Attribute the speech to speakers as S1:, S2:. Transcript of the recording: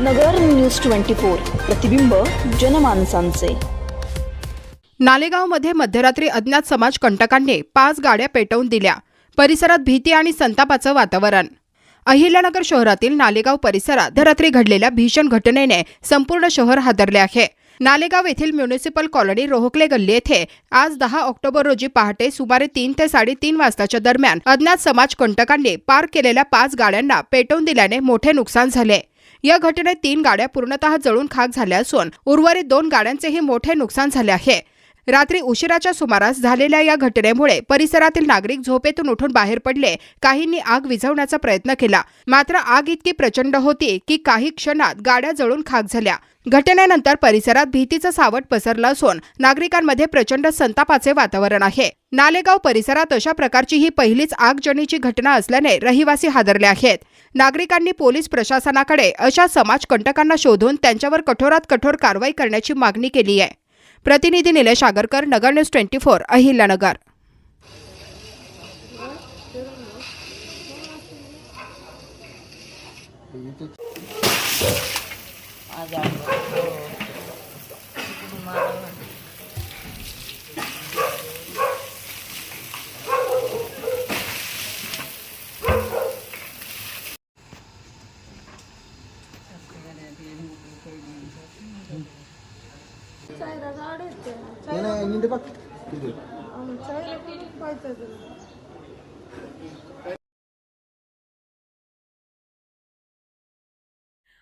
S1: नगर news twenty four प्रतिबिंब जनमानसांचे.
S2: नालेगावमध्ये मध्यरात्री अज्ञात समाज कंटकांनी पाच गाड्या पेटवून दिल्या. परिसरात भीती आणि संतापाचं वातावरण. अहिल्यानगर शहरातील नालेगाव परिसरात रात्री घडलेल्या भीषण घटनेने संपूर्ण शहर हादरले आहे. नालेगाव येथील म्युनिसिपल कॉलनी रोहकले गल्ली येथे आज दहा ऑक्टोबर रोजी पहाटे सुमारे तीन ते साडेतीन वाजताच्या दरम्यान अज्ञात समाज कंटकांनी पार्क केलेल्या पाच गाड्यांना पेटवून दिल्याने मोठे नुकसान झाले. या घटनेत तीन गाड्या पूर्णतः जळून खाक झाल्या असून उर्वरित दोन गाड्यांचेही मोठे नुकसान झाले आहे. रात्री उशिराच्या सुमारास झालेल्या या घटनेमुळे परिसरातील नागरिक झोपेतून उठून बाहेर पडले. काहींनी आग विझवण्याचा प्रयत्न केला. मात्र आग इतकी प्रचंड होती की काही क्षणात गाड्या जळून खाक झाल्या. घटनेनंतर परिसरात भीतीचं सावट पसरलं असून नागरिकांमध्ये प्रचंड संतापाचे वातावरण आहे. नालेगाव परिसरात अशा प्रकारची ही पहिलीच आगजनीची घटना असल्याने रहिवासी हादरले आहेत. नागरिकांनी पोलीस प्रशासनाकडे अशा समाज कंटकांना शोधून त्यांच्यावर कठोरात कठोर कारवाई करण्याची मागणी केली आहे. प्रतिनिधी Nilesh Agarkar Nagar news twenty four Ahilyanagar.
S3: Ayan. Oo. Kumain. ಎಲ್ಲಿಂದ ಬಾ ಇದು